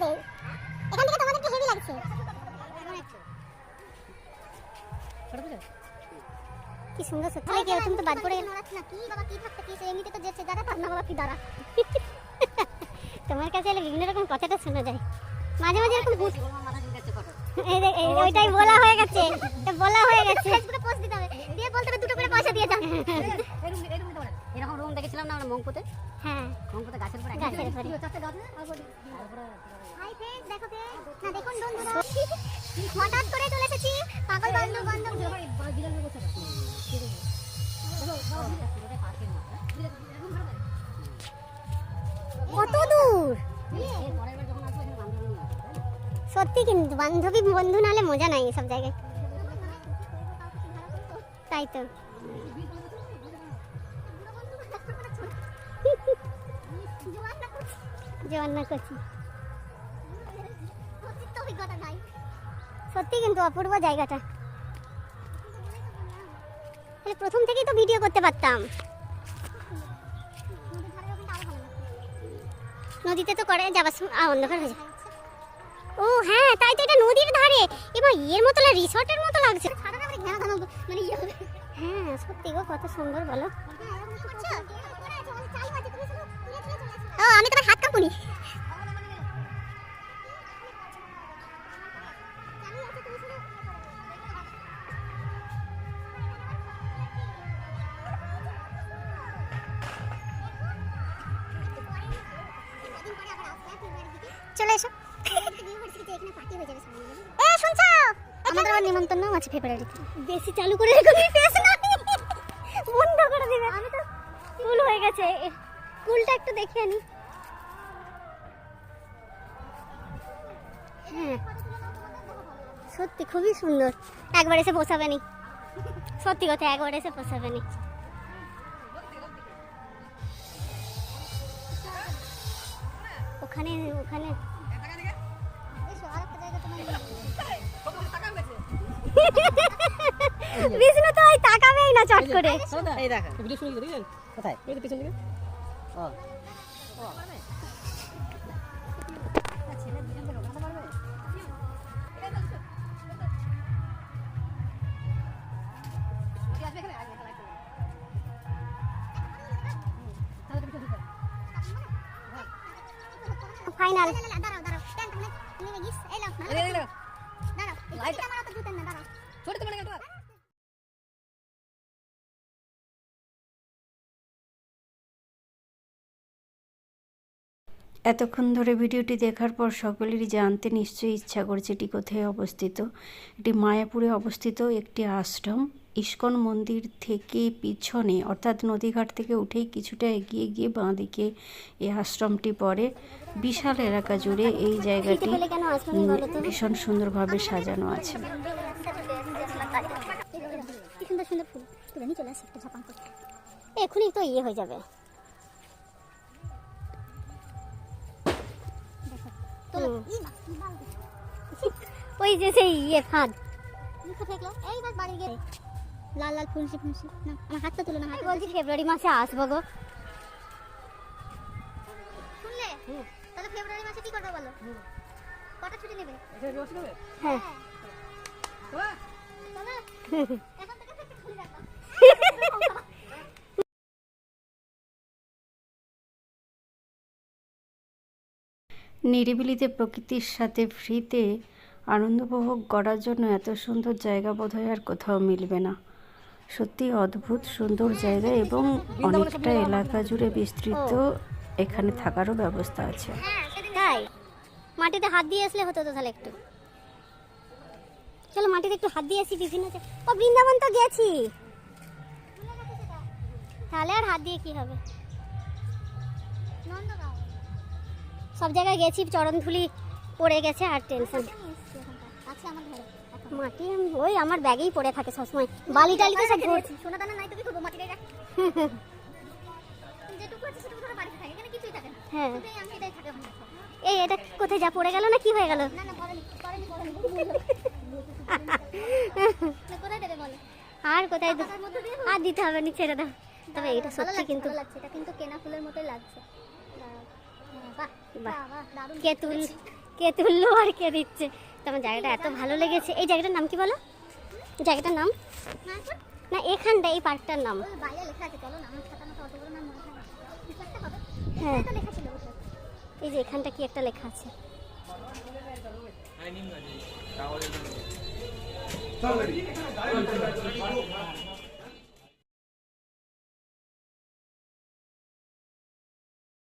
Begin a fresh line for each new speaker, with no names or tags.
তোমাদের এখান থেকে তোমাদের হেভি লাগছে। কি সুন্দর সত্যি। লাগে তুমি তো বাদ পড়ে গেল না? কি বাবা কি থাকতে কি এমনিতে তো যেছে দাঁড়া তার না বাবা কি দাঁড়া। তোমার কাছে এলে বিভিন্ন রকম কথাটা শোনা যায়। মাঝে মাঝে এরকম বুঝ ওইটাই বলা হয়ে গেছে। বলা হয়ে গেছে। ফেসবুকে পোস্ট দিতে হবে। দিয়ে বলতে হবে দুটো করে পয়সা দিয়ে যান
এরকম এরকম এরকম রুম দেখেছিলাম না আমরা মংপুতে
হ্যাঁ।
মংপুতে গাছের উপরে
গাছের উপরে। দূর? সত্যি কিন্তু বান্ধবী বন্ধু নালে মজা নাই এসব জায়গায়? তাই তো। জোয়ান্না করছি। সত্যি কিন্তু অপূর্ব জায়গাটা। তাহলে প্রথম থেকেই তো ভিডিও করতে পারতাম। নদীতে তো করে যাবার সময় অন্ধকার হয়ে যায়। ও হ্যাঁ তাই তো এটা নদীর ধারে। এবার ইয়ের মতো রিসর্টের মতো লাগছে। মানে হ্যাঁ সত্যি গো কত সুন্দর বলো। ও আমি তোমার হাত কাঁপুনি। চলে এসো। এ শুনছো? আমাদের আবার নিমন্ত্রণ আছে ফেব্রুয়ারিতে বেশি চালু করে রেখো কি ফেস না। বন্ধ করে দিবে। আমি তো ফুল হয়ে গেছে। ফুলটা একটু দেখে আনি। হ্যাঁ। সত্যি খুবই সুন্দর। একবার এসে পোষাবে নি। সত্যি কথা একবার এসে পোষাবে নি। ওখানে ওখানে। বিষ্ণু তো ওই তাকাবেই না চট করে।
এই দেখ
ভিডিও শুনে দেখেন?
কোথায়?
তো পেছন দিকে।
ও।
ফাইনাল
এতক্ষণ ধরে ভিডিওটি দেখার পর সকলেরই জানতে নিশ্চয়ই ইচ্ছা করছে এটি কোথায় অবস্থিত। এটি মায়াপুরে অবস্থিত একটি আশ্রম। ইস্কন মন্দির থেকে পিছনে অর্থাৎ নদীঘাট থেকে উঠেই কিছুটা এগিয়ে গিয়ে বাঁ দিকে এই আশ্রমটি পড়ে। বিশাল এলাকা জুড়ে এই জায়গাটি ভীষণ সুন্দরভাবে সাজানো আছে।
এখনই তো ইয়ে হয়ে যাবে। ওই যে সেই ইয়ে ফাঁদ। এইবার বাড়ি গিয়ে। লাল লাল ফুলসি ফুলসি না আমার হাতটা তুলো না হাত বলছি ফেব্রুয়ারি মাসে আসব গো। শুনলে? তাহলে ফেব্রুয়ারি মাসে কি করবে বলো? কটা ছুটি নেবে? হ্যাঁ। এখন থেকে খুলে রাখলাম
নিরিবিলিতে প্রকৃতির সাথে ফ্রিতে আনন্দ উপভোগ করার জন্য এত সুন্দর জায়গা বোধহয় আর কোথাও মিলবে না। সত্যি অদ্ভুত সুন্দর জায়গা এবং অনেকটা এলাকা জুড়ে বিস্তৃত এখানে থাকারও ব্যবস্থা আছে।
তাই? মাটিতে হাত দিয়ে আসলে হতো তো তাহলে একটু। চলো মাটিতে একটু হাত দিয়ে আসি বিভিন্ন ও বৃন্দাবন তো গেছি। তাহলে আর হাত দিয়ে কি হবে? সব জায়গায় গেছি চরণ ধুলি পড়ে গেছে আর টেনশন। মাটি ওই আমার ব্যাগেই পড়ে থাকে সবসময়। বালি টালি তো সব ভর্তি। সোনা দানা নাই তো কি করব? মাটিটাই রাখ। যেটুকু আছে সেটুকু ধরো বাড়িতে থাকে। এখানে কিছুই থাকে না। হ্যাঁ। থাকে এই এটা কোথায় যা পড়ে গেল না কি হয়ে গেল? না না পড়েনি পড়েনি পড়েনি কোথায় দেবে বলো? আর কোথায় আর দিতে হবে না ছেড়ে দাও। তবে এটা সত্যি কিন্তু লাগছে। এটা কিন্তু কেনা ফুলের মতোই লাগছে। কে তুল কে তুললো আর কে দিচ্ছে? তোমার জায়গাটা এত ভালো লেগেছে। এই জায়গাটার নাম কি বলো? জায়গাটার নাম? না এখানটা এই পার্কটার নাম। চলো মনে হ্যাঁ। তো লেখা ছিল ওটা। এই যে এখানটা কি একটা লেখা আছে?
তাহলে